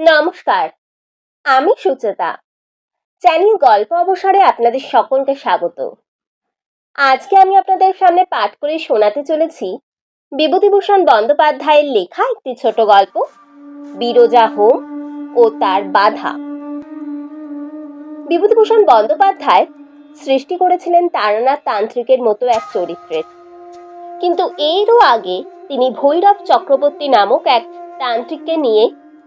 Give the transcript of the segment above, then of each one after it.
নমস্কার, আমি সুচেতা। চ্যানেল গল্প অবসরে আপনাদের সকলকে স্বাগত। আজকে আমি আপনাদের সামনে পাঠ করে শোনাতে চলেছি বিভূতিভূষণ বন্দ্যোপাধ্যায়ের লেখা একটি ছোট গল্প, বিরোজা হোম ও তার বাধা। বিভূতিভূষণ বন্দ্যোপাধ্যায় সৃষ্টি করেছিলেন তারানাথ তান্ত্রিকের মতো এক চরিত্রের। কিন্তু এরও আগে তিনি ভৈরব চক্রবর্তী নামক এক তান্ত্রিককে নিয়ে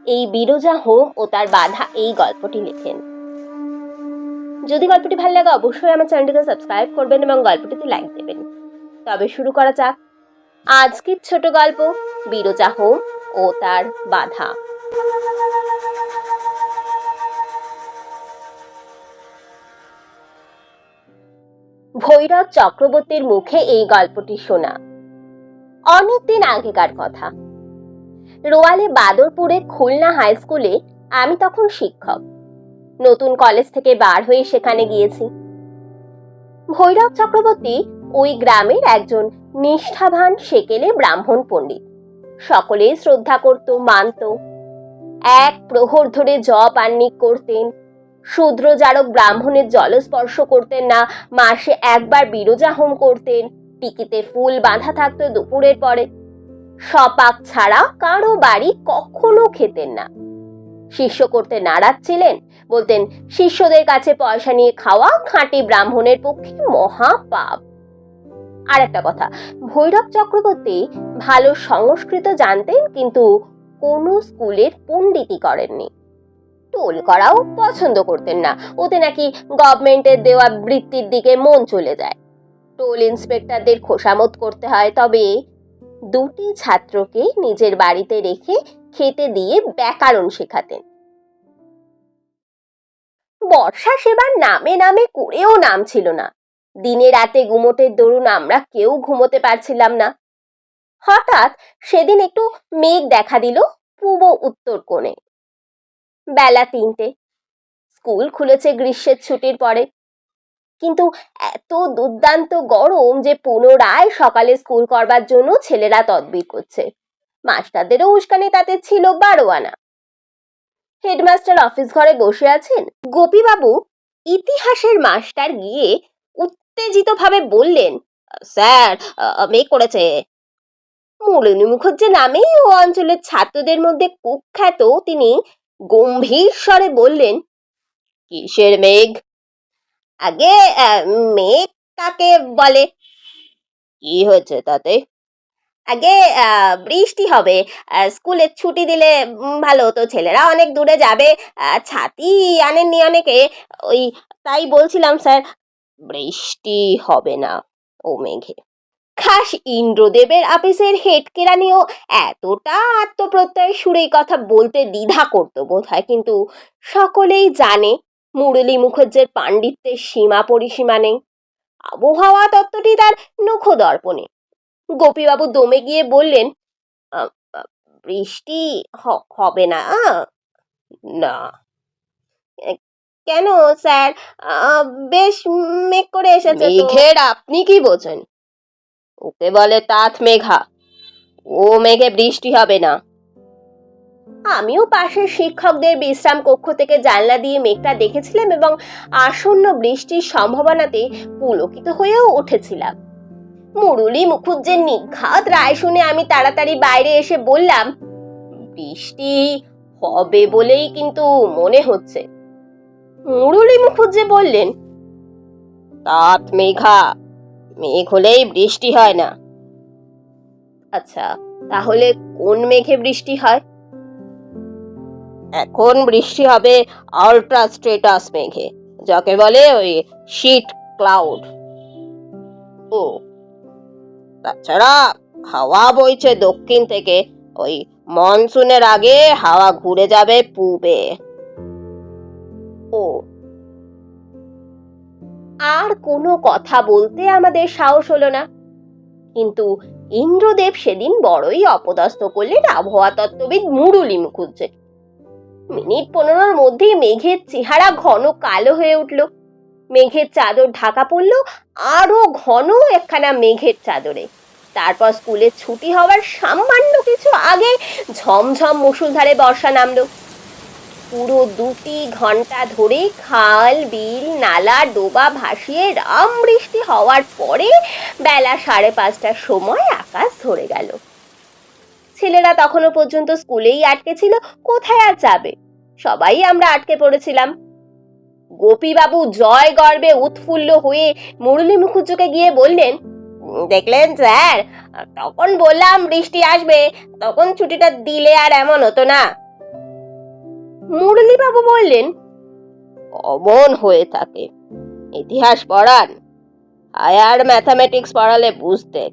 এই বিরোজা হোম ও তার বাধা এই গল্পটি লেখেন। যদি গল্পটি ভালো লাগে, অবশ্যই আমার চ্যানেলটিকে সাবস্ক্রাইব করবেন এবং গল্পটিতে লাইক দেবেন। তবে শুরু করা যাক। আজকের ছোট গল্প, বিরোজা হোম ও তার বাধা। ভৈরব চক্রবর্তীর মুখে এই গল্পটি শোনা। অনেকদিন আগেকার কথা। রোয়ালে বাদরপুরে খুলনা হাই স্কুলে আমি তখন শিক্ষক। নতুন কলেজ থেকে বার হয়ে সেখানে গিয়েছি। ভৈরব চক্রবর্তী ওই গ্রামের একজন নিষ্ঠাবান, সেকেলে ব্রাহ্মণ পণ্ডিত। সকলেই শ্রদ্ধা করত, মানত। এক প্রহর ধরে জপ আন্নিক করতেন। শূদ্র জারক ব্রাহ্মণের জলস্পর্শ করতেন না, মাসে একবার বিরোজা হোম করতেন। টিকিতে ফুল বাঁধা থাকতো দুপুরের পরে। সপাক ছাড়া কারও বাড়ি কখনো খেতেন না। শিষ্য করতে নারাজ ছিলেন, বলতেন, শিষ্যদের কাছে পয়সা নিয়ে খাওয়া খাঁটি ব্রাহ্মণের পক্ষে মহা পাপ। আর একটা কথা, ভৈরব চক্রবর্তী ভালো সংস্কৃত জানতেন, কিন্তু কোনো স্কুলের পণ্ডিতই করেননি। টোল করাও পছন্দ করতেন না, ওতে নাকি গভর্নমেন্টের দেওয়া বৃত্তির দিকে মন চলে যায়। টোল ইন্সপেক্টরদের খোসামত করতে হয়, তবে দুটি ছাত্রকে নিজের বাড়িতে রেখে খেতে দিয়ে ব্যাকরণ শেখাতেন। বর্ষা সেবার নামে নামে করেও নাম ছিল না। দিনে রাতে গুমোটের দরুন আমরা কেউ ঘুমোতে পারছিলাম না। হঠাৎ সেদিন একটু মেঘ দেখা দিল পূব উত্তর কোণে। বেলা তিনটে। স্কুল খুলেছে গ্রীষ্মের ছুটির পরে। কিন্তু এত দুর্দান্ত গরম যে পুনরায় সকালে স্কুল করবার জন্য ছেলেরা তদবির করছে। মাস্টারদেরও উস্কানি তাতে ছিল বারো আনা হেডমাস্টার অফিস ঘরে বসে আছেন গোপীবাবু। ইতিহাসের মাস্টার গিয়ে উত্তেজিতভাবে বললেন, স্যার মেয়ে করেছে। মুরলী মুখর্জি নামেই ও অঞ্চলের ছাত্রদের মধ্যে কুখ্যাত তিনি গম্ভীর স্বরে বললেন, কিসের মেঘ? আগে মেঘ কাকে বলে? কি হয়েছে তাতে? আগে বৃষ্টি হবে স্কুলে ছুটি দিলে ভালো হতো। ছেলেরা অনেক দূরে যাবে ছাতি আনেননি অনেকে। ওই, তাই বলছিলাম, স্যার, বৃষ্টি হবে না, ও মেঘে। খাস ইন্দ্রদেবের আপিসের হেড কেরানিও এতটা আত্মপ্রত্যয়ের সুরে এই কথা বলতে দ্বিধা করতো বোধ হয় কিন্তু সকলেই জানে মুরলী মুখর্জের পাণ্ডিত্যের সীমা পরিসীমা নেই। আবহাওয়া তত্ত্বটি তার নখ দর্পণে। গোপীবাবু দমে গিয়ে বললেন "আ, আ, বৃষ্টি হবে না? না। কেন স্যার? বেশ মেঘ করে এসেছে মেঘের আপনি কি বোঝেন? ওকে বলে তাঁত মেঘা। ও মেঘে বৃষ্টি হবে না। আমিও পাশের শিক্ষকদের বিশ্রাম কক্ষ থেকে জানলা দিয়ে মেঘটা দেখেছিলাম এবং আসন্ন বৃষ্টির সম্ভাবনাতে পুলকিত হয়েও উঠেছিলাম। মুরলী মুখুজ্জের নিঘাত রায় শুনে আমি তাড়াতাড়ি বাইরে এসে বললাম, বৃষ্টি হবে বলেই কিন্তু মনে হচ্ছে। মুরলী মুখুজ্জে বললেন, তাত মেঘা, মেঘ হলেই বৃষ্টি হয় না। আচ্ছা তাহলে কোন মেঘে বৃষ্টি হয়? এখন বৃষ্টি হবে আল্ট্রা স্ট্রেটাস মেঘে, যাকে বলে ওই শীট ক্লাউড ও, তাছাড়া হাওয়া বইছে দক্ষিণ থেকে, ওই মনসুনের আগে হাওয়া ঘুরে যাবে পূবে। ও। আর কোনো কথা বলতে আমাদের সাহস হলো না। কিন্তু ইন্দ্রদেব সেদিন বড়ই অপদস্থ করলেন আবহাওয়া তত্ত্ববিদ মুরলী মুখুজ্জে মিনিট পনেরোর মধ্যেই মেঘের চেহারা ঘন কালো হয়ে উঠল। মেঘের চাদর ঢাকা পড়ল, আরও ঘন একখানা মেঘের চাদরে। তারপর স্কুলে ছুটি হওয়ার সামান্য কিছু আগে ঝমঝম মুসুলধারে বর্ষা নামলো। পুরো দুটি ঘণ্টা ধরে খাল, বিল, নালা, ডোবা ভাসিয়ে রাম বৃষ্টি হওয়ার পরে বেলা সাড়ে পাঁচটার সময় আকাশ ধরে গেল। ছেলেরা তখনও পর্যন্ত স্কুলেই আটকে ছিল কোথায় আর যাবে? সবাই আমরা আটকে পড়েছিলাম। গোপীবাবু জয় গর্বে উৎফুল্ল হয়ে মুরলী মুখুজ্জুকে গিয়ে বললেন, দেখলেন স্যার, তখন বললাম বৃষ্টি আসবে, তখন ছুটিটা দিলে আর এমন হতো না। মুরলী বাবু বললেন, অমন হয়ে থাকে, ইতিহাস পড়ান, হায়ার ম্যাথামেটিক্স পড়ালে বুঝতেন।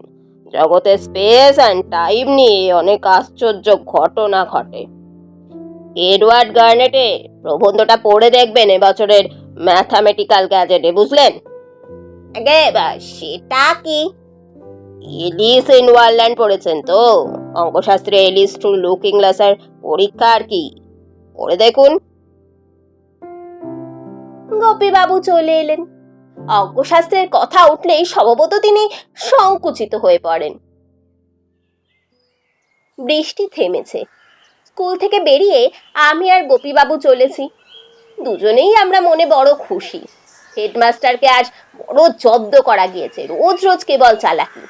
জগতে স্পেস অ্যান্ড টাইম নিয়ে অনেক আশ্চর্য ঘটনা ঘটে। এডওয়ার্ড গার্নেটে প্রবন্ধটা পড়ে দেখবেন এবছরের ম্যাথামেটিক্যাল গ্যাজেটে, বুঝলেন? সেটা কি? এলিস ইন ওয়ারল্যান্ড পড়েছেন তো? অঙ্কশাস্ত্রে এলিস টু লুকিং গ্লাসের পরীক্ষা আর কি? পড়ে দেখুন। গোপীবাবু চলে এলেন। অঙ্কশাস্ত্রের কথা উঠলেই স্বভাবত তিনি সংকুচিত হয়ে পড়েন। বৃষ্টি থেমেছে। স্কুল থেকে বেরিয়ে আমি আর গোপীবাবু চলেছি। দুজনেই আমরা মনে বড় খুশি। হেডমাস্টারকে আজ বড় জব্দ করা গিয়েছে, রোজ রোজ কেবল চালাকি।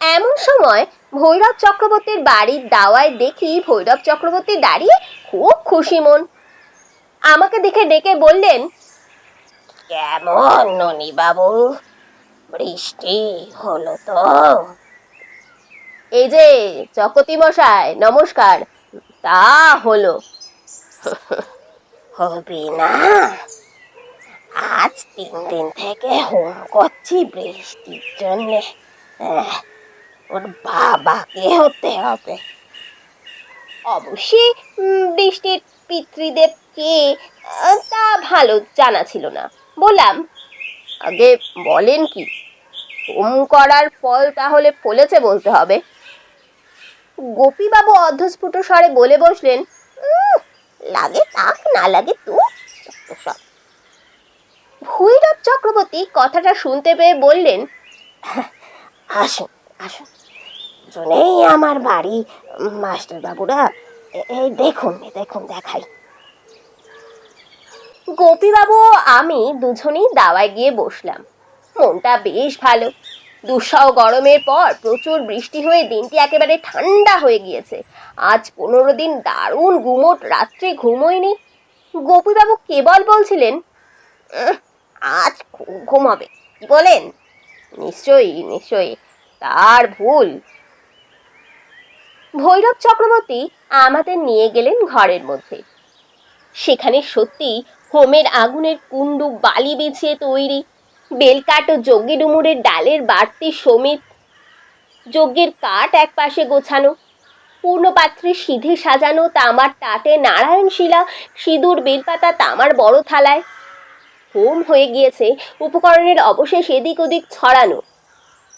এমন সময় ভৈরব চক্রবর্তীর বাড়ির দাওয়ায় দেখি ভৈরব চক্রবর্তী দাঁড়িয়ে খুব খুশি মন। আমাকে দেখে ডেকে বললেন কেমন ননি বাবু বৃষ্টি হলো তো। এই যে চকতি মশাই, নমস্কার। তা হলো। হবে না। আজ তিন দিন থেকে হোম করছি বৃষ্টির জন্যে। ওর বাবাকে হতে হবে। অবশ্যই বৃষ্টির পিতৃদেব কে তা ভালো জানা ছিল না। বললাম আগে বলেন কি হোম করার ফল তাহলে ফলেছে বলতে হবে। গোপীবাবু অর্ধস্ফুট স্বরে বলে বসলেন "উম, লাগে তাক না লাগে তু সব। ভৈরব চক্রবর্তী কথাটা শুনতে পেয়ে বললেন আসুন আসুন জনেই আমার বাড়ি মাস্টারবাবুরা এই দেখুন দেখুন দেখাই। গোপীবাবু আমি দুজনেই দাওয়ায় গিয়ে বসলাম। মনটা বেশ ভালো। দুঃসহ গরমের পর প্রচুর বৃষ্টি হয়ে দিনটি একেবারে ঠান্ডা হয়ে গিয়েছে। আজ পনেরো দিন দারুণ গুমোট, রাত্রে ঘুমোয়নি। গোপীবাবু কেবল বলছিলেন আজ ঘুম হবে। কি বলেন? নিশ্চয়ই নিশ্চয়ই। তার ভুল। ভৈরব চক্রবর্তী আমাদের নিয়ে গেলেন ঘরের মধ্যে। সেখানে সত্যি হোমের আগুনের কুণ্ডু বালি বিছিয়ে তৈরি। বেলকাঠ ও যজ্ঞি ডুমুরের ডালের বাড়তি সমিত। যজ্ঞের কাঠ এক পাশে গোছানো। পূর্ণপাত্রে সিধে সাজানো তামার টাটে নারায়ণ শিলা সিঁদুর, বেলপাতা, তামার বড় থালায়। হোম হয়ে গিয়েছে উপকরণের অবশেষ এদিক ওদিক ছড়ানো।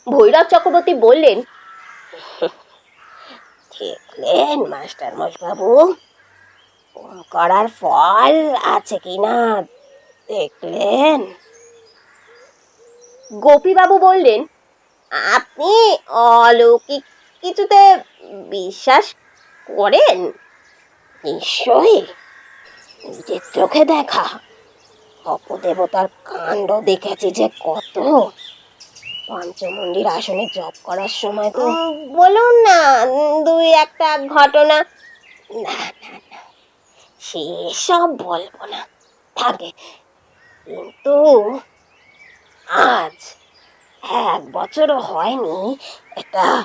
ভৈরব চক্রবর্তী বললেন দেখলেন মাস্টার মশবাবু করার ফল আছে কিনা দেখলেন? গোপীবাবু বললেন আপনি অলৌকিক কিছুতে বিশ্বাস করেন? নিশ্চয়ই। নিজের চোখে দেখা। অপদেবতার কাণ্ড দেখেছি যে কত। পঞ্চমন্দির আসনে জপ করার সময় তো বলুন না দুই একটা ঘটনা। না না না সেসব বলব না। থাকে। কিন্তু আজ এক বছরও হয়নি, একটা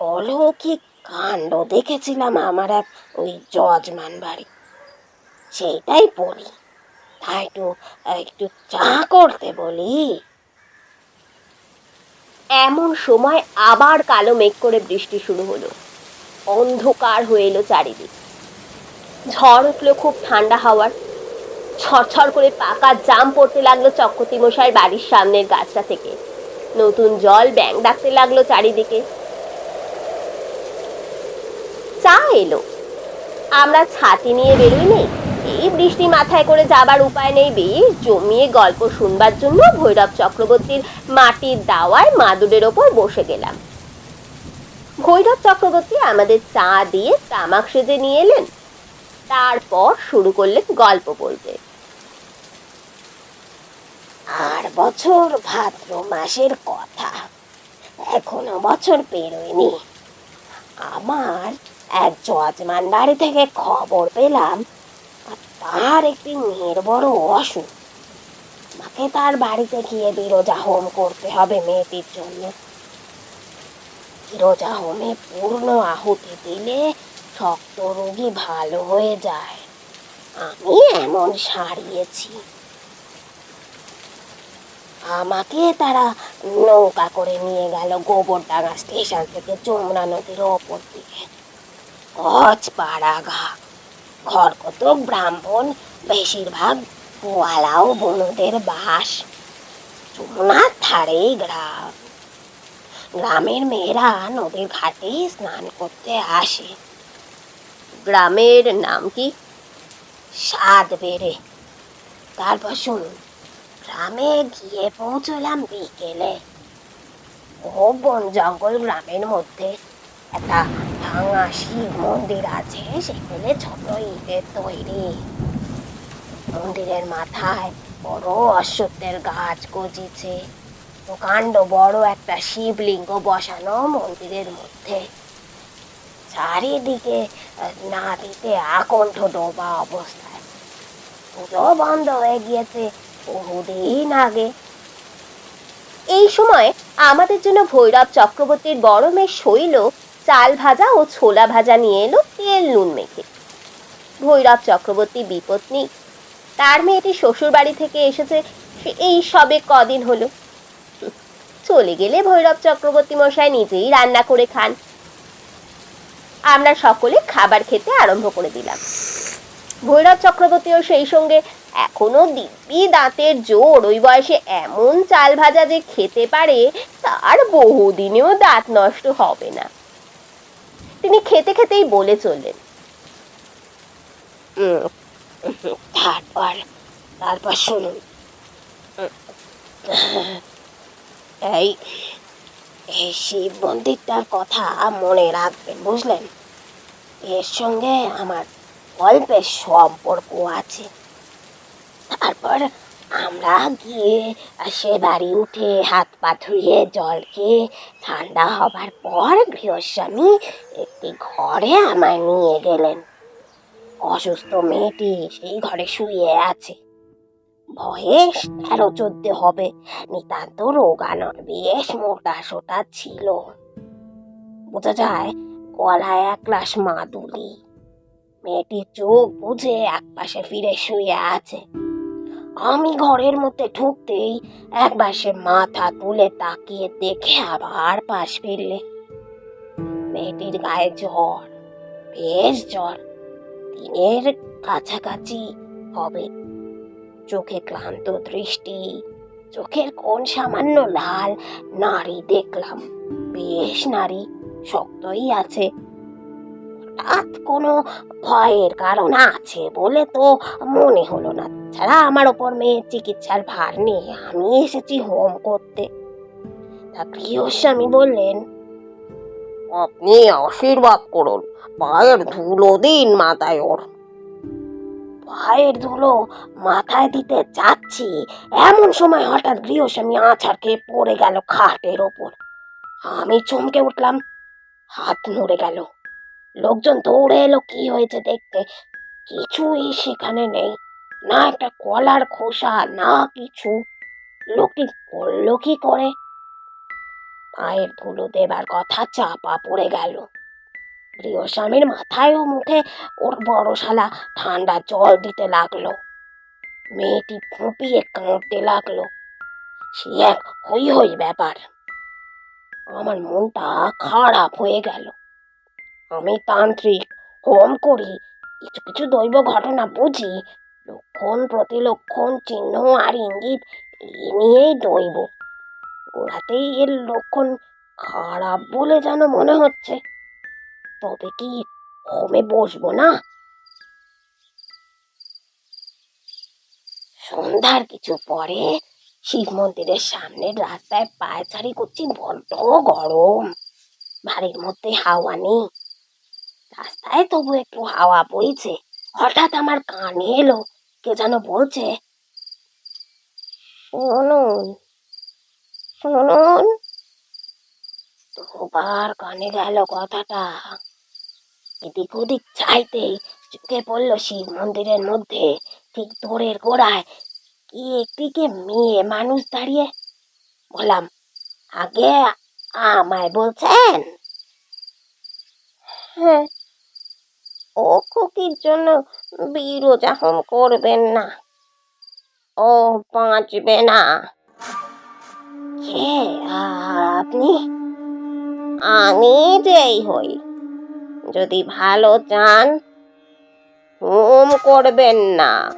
অলৌকিক কাণ্ড দেখেছিলাম আমার এক ওই যজমান বাড়ি। সেইটাই বলি তাই একটু একটু চা করতে বলি। এমন সময় আবার কালো মেঘ করে বৃষ্টি শুরু হলো। অন্ধকার হয়ে এলো চারিদিক। ঝড় উঠল খুব ঠান্ডা হাওয়ার। ছড়ছড় করে পাকা জাম পড়তে লাগল চক্রতি মশাই বাড়ির সামনের গাছটা থেকে। নতুন জল ব্যাং ডাকতে লাগল চারিদিকে। চা এলো। আমরা ছাতি নিয়ে বেরোই নেই। এই বৃষ্টি মাথায় করে যাবার উপায় নেই বেশ জমিয়ে গল্প শুনবার জন্য ভৈরব চক্রবর্তীর মাটির দাওয়ায় মাদুরের ওপর বসে গেলাম। ভৈরব চক্রবর্তী আমাদের চা দিয়ে তামাক সেজে নিয়ে এলেন। তারপর শুরু করলেন গল্প বলতে। আর বছর ভাদ্র মাসের কথা। এখনও বছর পেরোয়নি। আমার এক যজমান বাড়ি থেকে খবর পেলাম, তার একটি মেয়ের বড় অসুখ। আমাকে তার বাড়িতে গিয়ে বিরোজা হোম করতে হবে মেয়েটির জন্য। বিরোজা হোমে পূর্ণ আহুতি দিলে শক্ত রোগী ভালো হয়ে যায়। আমি এমন সারিয়েছি। আমাকে তারা নৌকা করে নিয়ে গেল গোবরডাঙ্গা স্টেশন থেকে যমুনা নদীর ওপর দিকে। কচ পাড়া ঘা ঘর কত ব্রাহ্মণ, বেশিরভাগ গোয়ালা ও বনুদের বাস। যমুনার ধারেই গ্রাম। গ্রামের মেয়েরা নদীর ঘাটেই স্নান করতে আসে। গ্রামের নাম কি? স্বাদ বেড়ে। তারপর শুনুন, গ্রামে গিয়ে পৌঁছলাম বিকেলে। ও বন জঙ্গল গ্রামের মধ্যে। একটা ভাঙা শিব মন্দির আছে, সেখানে ছোট ইটের তৈরি। মন্দিরের মাথায় বড় অশ্বত্থের গাছ গজিছে। প্রকাণ্ড বড় একটা শিবলিঙ্গ বসানো মন্দিরের মধ্যে। চারিদিকে নাদিতে আকণ্ঠ ডোবা অবস্থায়। পুজো বন্ধ হয়ে গিয়েছে বহুদিন আগে। এই সময় আমাদের জন্য ভৈরব চক্রবর্তীর মেয়ে শৈল চাল ভাজা ও ছোলা ভাজা নিয়ে এলো তেল নুন মেখে। ভৈরব চক্রবর্তী বিপত্নী তার মেয়েটি শ্বশুর বাড়ি থেকে এসেছে এই সবে কদিন হলো। চলে গেলে ভৈরব চক্রবর্তী মশাই নিজেই রান্না করে খান। আমরা সকলে খাবার খেতে আরম্ভ করে দিলাম। ভৈরব চক্রবর্তীও সেই সঙ্গে এখনও দিব্যি দাঁতের জোর। ওই বয়সে এমন চাল ভাজা যে খেতে পারে, তার বহুদিনেও দাঁত নষ্ট হবে না। তিনি খেতে খেতেই বলে চললেন তারপর তারপর শুনুন। এই এই শিব মন্দিরটার কথা মনে রাখবেন, বুঝলেন? এর সঙ্গে আমার গল্পের সম্পর্ক আছে। তারপর আমরা গিয়ে সে বাড়ি উঠে হাত পা ধুয়ে জল খেয়ে ঠান্ডা হবার পর গৃহস্বামী একটি ঘরে আমায় নিয়ে গেলেন। অসুস্থ মেয়েটি সেই ঘরে শুয়ে আছে। বয়স তেরো চোদ্দ হবে। নিতান্ত রোগানর বেশ মোটা সোটা ছিল। বোঝা যায় গলায় এক গ্লাস মাদুলি। মেয়েটির চোখ বুঝে এক পাশে ফিরে শুয়ে আছে। আমি ঘরের মধ্যে ঢুকতেই একবার সে মাথা তুলে তাকিয়ে দেখে আবার পাশ ফিরলে। মেয়েটির গায়ে জ্বর, বেশ জ্বর। দিনের কাছাকাছি হবে। চোখে ক্লান্ত দৃষ্টি, চোখের কোন সামান্য লাল, নারী দেখলাম। বেশ নারী, শক্তই আছে। হঠাৎ কোনো ভয়ের কারণ আছে বলে তো মনে হলো না। ছাড়া আমার ওপর মেয়ের চিকিৎসার ভার নেই আমি এসেছি হোম করতে। তা গৃহস্বামী বললেন, আপনি আশীর্বাদ করুন, পায়ের ধুলো দিন মাথায় ওর। পায়ের ধুলো মাথায় দিতে যাচ্ছি এমন সময় হঠাৎ গৃহস্বামী আছাড় খেয়ে পড়ে গেল খাটের ওপর। আমি চমকে উঠলাম, হাত নড়ে গেল। লোকজন দৌড়ে এলো, কি হয়েছে দেখতে? কিছুই সেখানে নেই। না একটা কলার খোসা, না কিছু। লোকটি করল কি করে? পায়ের ধুলো দেবার কথা চাপা পড়ে গেল। গৃহস্বামীর মাথায় ও মুখে ওর বড় শালা ঠান্ডা জল দিতে লাগল। মেয়েটি ফুঁপিয়ে কাঁদতে লাগল। সে এক হই হই ব্যাপার। আমার মনটা খারাপ হয়ে গেল। আমি তান্ত্রিক, হোম করি, কিছু কিছু দৈব ঘটনা বুঝি, লক্ষণ, প্রতিলক্ষণ, চিহ্ন আর ইঙ্গিত এ নিয়েই দৈব। ওরাতেই এর লক্ষণ খারাপ বলে যেন মনে হচ্ছে। তবে কি হোমে বসবো না? সন্ধ্যার কিছু পরে শিব মন্দিরের সামনের রাস্তায় পায়চারি করছি বড্ড গরম। বাড়ির মধ্যে হাওয়া নেই। রাস্তায় তবু একটু হাওয়া বইছে। হঠাৎ আমার কানে এলো, কে যেন বলছে, শুনুন শুনুন। দুবার কানে গেল কথাটা। এদিক ওদিক চাইতেই চোখে পড়ল শিব মন্দিরের মধ্যে, ঠিক দোরের গোড়ায়। কি একদিকে মেয়ে মানুষ দাঁড়িয়ে? বললাম, আগে আমায় বলছেন? হ্যাঁ ও খুকির জন্য বিরোজাহম করবেন না। ও বাঁচবে না। কে? আপনি? আমি যেই হই। যদি ভালো চান হুম করবেন না।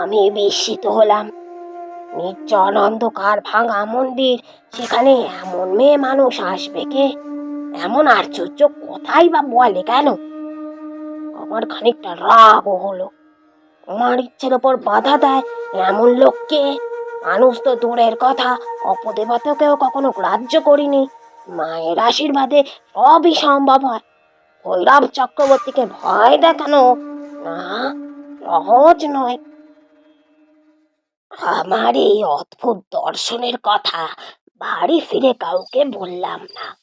আমি বিস্মিত হলাম। নির্জন অন্ধকার ভাঙা মন্দির, সেখানে এমন মেয়ে মানুষ আসবে কে? এমন আশ্চর্য কথাই বা বলে কেন? আমার খানিকটা রাগও হলো। আমার ইচ্ছের ওপর বাধা দেয় এমন লোককে? মানুষ তো দূরের কথা, অপদেবতাকেও কখনো গ্রাহ্য করিনি। মায়ের আশীর্বাদে সবই সম্ভব হয়। ভৈরব চক্রবর্তীকে ভয় দেখানো না, সহজ নয়। আমার এই অদ্ভুত দর্শনের কথা বাড়ি ফিরে কাউকে বললাম না।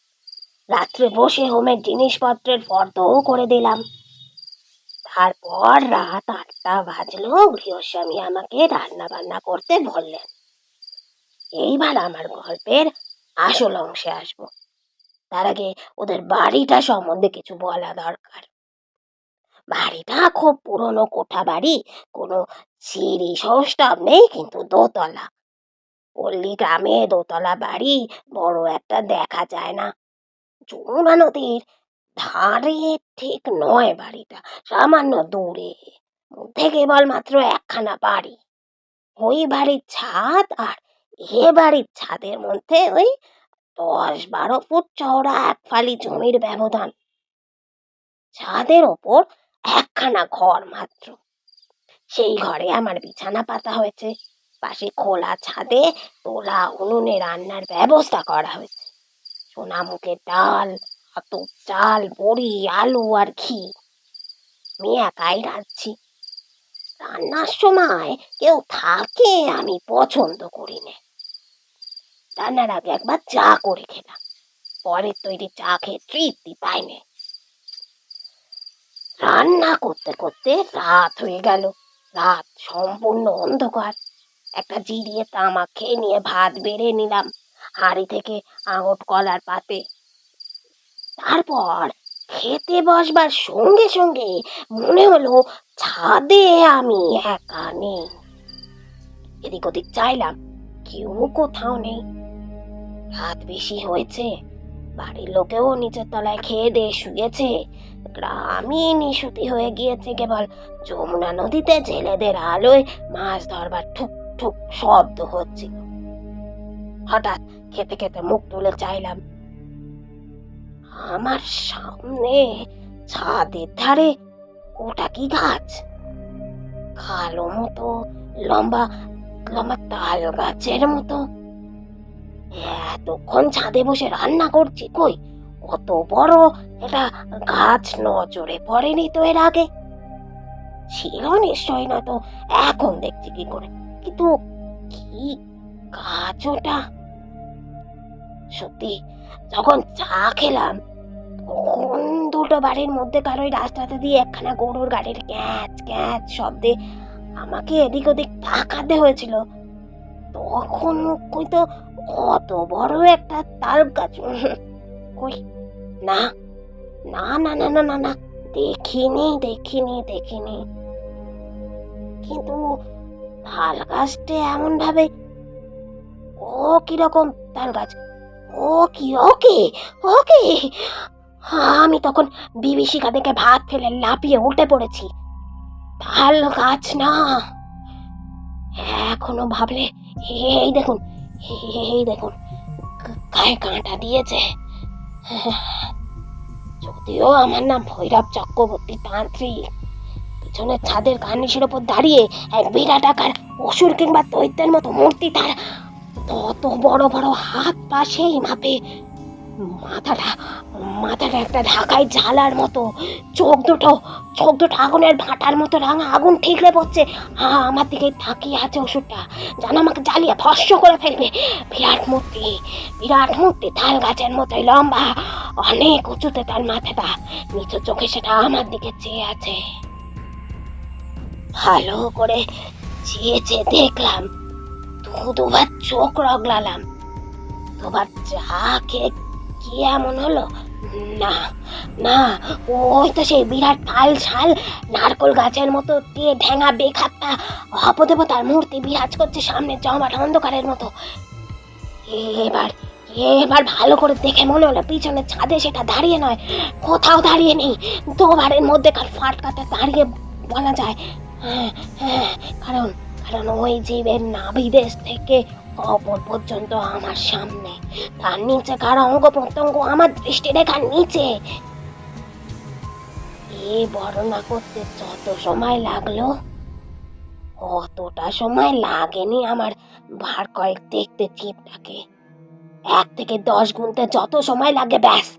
রাত্রে বসে হোমের জিনিসপত্রের ফর্দও করে দিলাম। তারপর রাত আটটা বাজলো, গৃহস্বামী আমাকে রান্না বান্না করতে বললেন। এইবার আমার গল্পের আসল অংশে আসব। তার আগে ওদের বাড়িটা সম্বন্ধে কিছু বলা দরকার। বাড়িটা খুব পুরনো কোঠা বাড়ি, কোনো সিঁড়ি সৌষ্ঠব নেই, কিন্তু দোতলা। পল্লী গ্রামে দোতলা বাড়ি, বড় একটা দেখা যায় না। যমুনা নদীর ধারে ঠিক নয় বাড়িটা, সামান্য দূরে। মধ্যে কেবল মাত্র একখানা বাড়ি। ওই বাড়ির ছাদ আর এ বাড়ির ছাদের মধ্যে ওই দশ বারো ফুট চওড়া এক ফালি জমির ব্যবধান। ছাদের ওপর একখানা ঘর মাত্র। সেই ঘরে আমার বিছানা পাতা হয়েছে। পাশে খোলা ছাদে তোলা উনুনে রান্নার ব্যবস্থা করা হয়েছে। সোনামুখের ডাল, আতপ চাল, বড়ি, আলু আর ঘি। আমি একাই রাঁধছি। রান্নার সময় কেউ থাকে আমি পছন্দ করি না। রান্নার আগে একবার চা করে খেলাম। পরের তৈরি চা খেয়ে তৃপ্তি পাইনি। রান্না করতে করতে রাত হয়ে গেল। রাত সম্পূর্ণ অন্ধকার। একটা জিরিয়ে তামাক খেয়ে নিয়ে ভাত বেড়ে নিলাম। হাঁড়ি থেকে আঙট কলার পাতে। তারপর খেতে বসবার সঙ্গে সঙ্গে মনে হলো, ছাদে আমি একা নেই। এদিক ওদিক চাইলাম, কেউ কোথাও নেই। রাত বেশি হয়েছে। বাড়ির লোকেও নিচের তলায় খেয়ে দিয়ে শুয়েছে। গ্রামই নিশুতি হয়ে গিয়েছে কেবল। যমুনা নদীতে জেলেদের আলোয় মাছ ধরবার ঠুক ঠুক শব্দ হচ্ছিল। হঠাৎ খেতে খেতে মুখ তুলে চাইলাম, আমার সামনে ছাদের ধারে ওটা কি গাছ? কালো মতো, লম্বা লম্বা তাল গাছের মতো। এতক্ষণ ছাদে বসে রান্না করছি কই? অত বড় এটা গাছ নজরে পড়েনি তো এর আগে? ছিল নিশ্চয় না তো এখন দেখছি কি করে। কিন্তু কি গাছ ওটা? সত্যি, যখন চা খেলাম, তখন দুটো বাড়ির মধ্যে কারও ওই রাস্তাতে দিয়ে একখানা গরুর গাড়ির ক্যাচ ক্যাচ শব্দে আমাকে এদিক ওদিক তাকাতে হয়েছিল। তখন কই তো কত বড় একটা তাল গাছ। কই? না না না না না না না, দেখিনি দেখিনি দেখিনি। কিন্তু তাল গাছটা এমন ভাবে ও কীরকম তাল গাছ? ও কি, ওকে ওকে। আমি তখন বিভীষিকা দেখে ভাত ফেলে লাফিয়ে উঠে পড়েছি। তাল গাছ না। এখনও ভাবলে, এই দেখুন এই দেখুন গায়ে কাঁটা দিয়েছে। যদিও আমার নাম ভৈরব চক্রবর্তী তান্ত্রিক, পিছনের ছাদের কার্নিশের ওপর দাঁড়িয়ে এক বিরাট আকার অসুর কিংবা দৈত্যের মতো মূর্তি তার তত বড় বড় হাত পা সেই মাপে মাথাটা মাথাটা একটা ঢাকায় জ্বালার মতো। চোখ দুটো চোখ দুটো আগুনের ভাটার মতো রাঙা, আগুন ঠিকরে পড়ছে। হ্যাঁ আমার দিকে তাকিয়ে আছে ওষুধটা। যেন আমাকে জ্বালিয়ে ভস্য করে ফেলবে। বিরাট মূর্তি বিরাট মূর্তি, তাল গাছের মতোই লম্বা, অনেক উঁচুতে তার মাথাটা। নিচু চোখে সেটা আমার দিকে চেয়ে আছে। ভালো করে চেয়ে চেয়ে দেখলাম দু দুবার চোখ রগলালাম। দুবার চা খেয়ে কি এমন হলো? না না, ওই তো সেই বিরাট তাল ছাল নারকোল গাছের মতো দিয়ে ঢেঙা বেখাপ্পা, অপদেবতার মূর্তি বিরাজ করছে সামনে জমাট অন্ধকারের মতো। এবার এবার ভালো করে দেখে মনে হলো পিছনে ছাদে সেটা দাঁড়িয়ে নয়, কোথাও দাঁড়িয়ে নেই। দুবারের মধ্যেকার ফাটকাতে দাঁড়িয়ে বলা যায়। হ্যাঁ হ্যাঁ কারণ কারণ ওই জীবের নাভিদেশ থেকে অপর পর্যন্ত আমার সামনে। তার নিচে কার অঙ্গ প্রত্যঙ্গ আমার দৃষ্টিরেখার নিচে। এ বর্ণনা করতে যত সময় লাগল, অতটা সময় লাগেনি আমার ভার কয়েক দেখতে চিপটাকে। এক থেকে দশ গুনতে যত সময় লাগে, ব্যাস।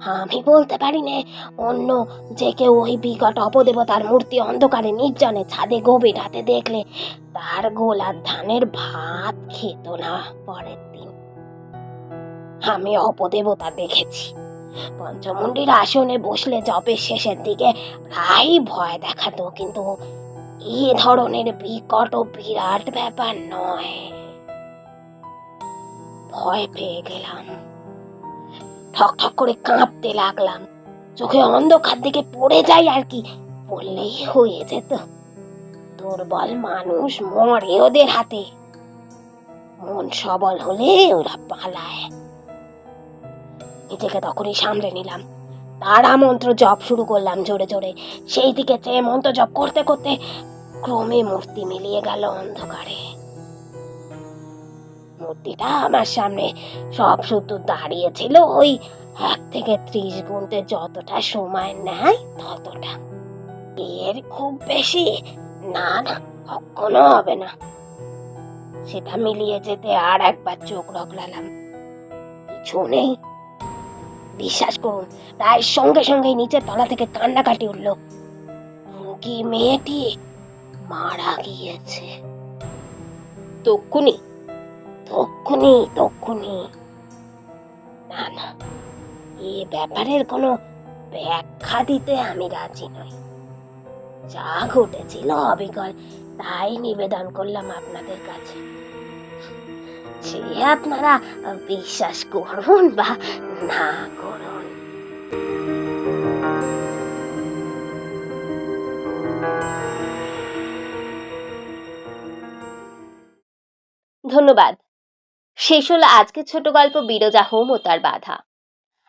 আমি বলতে পারি না, অন্য যে কেউ ওই বিকট অপদেবতার মূর্তি অন্ধকারে নির্জনে ছাদে গভীর হাতে দেখলে তার গোলার ধানের ভাত খেত না পরের দিন। আমি অপদেবতা দেখেছি। পঞ্চমুণ্ডির আসনে বসলে জপের শেষের দিকে প্রায় ভয় দেখাতো, কিন্তু এ ধরনের বিকট ও বিরাট ব্যাপার নয়। ভয় পেয়ে গেলাম। ঠক ঠক করে কাঁপতে লাগলাম। চোখে অন্ধকার দিকে পড়ে যাই আর কি পড়লেই হয়ে যেত। দুর্বল মানুষ মরে ওদের হাতে। মন সবল হলে ওরা পালায়। নিজেকে তখনই সামলে নিলাম। তারা মন্ত্র জপ শুরু করলাম জোরে জোরে। সেই দিকে চেয়ে মন্ত্র জপ করতে করতে ক্রমে মূর্তি মিলিয়ে গেল অন্ধকারে। মূর্তিটা আমার সামনে সব শুধু দাঁড়িয়েছিল, ওই এক থেকে ত্রিশ গুনতে যতটা সময় নেয় ততটা। এর খুব বেশি না না, কখনো হবে না। সেটা মিলিয়ে যেতে আর একবার চোখ রগলালাম কিছু নেই। বিশ্বাস করুন, প্রায় সঙ্গে সঙ্গে নিচের তলা থেকে কান্নাকাটি উঠল। রুগী মেয়েটি মারা গিয়েছে। তক্ষুনি তক্ষুনি তক্ষুনি। না না, এ ব্যাপারের কোনো ব্যাখ্যা দিতে আমি রাজি নই। যা ঘটেছিল অবিকল, তাই নিবেদন করলাম আপনাদের কাছে। সে আপনারা বিশ্বাস করুন বা না করুন। ধন্যবাদ। শেষ হলো আজকের ছোট গল্প বিরজা হোম ও তার বাধা।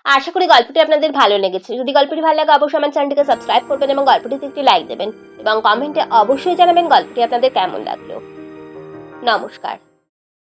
আশা করি গল্পটি আপনাদের ভালো লেগেছে। যদি গল্পটি ভালো লাগে, অবশ্যই আমার চ্যানেলটিকে সাবস্ক্রাইব করবেন এবং গল্পটিতে একটি লাইক দেবেন এবং কমেন্টে অবশ্যই জানাবেন গল্পটি আপনাদের কেমন লাগল। নমস্কার।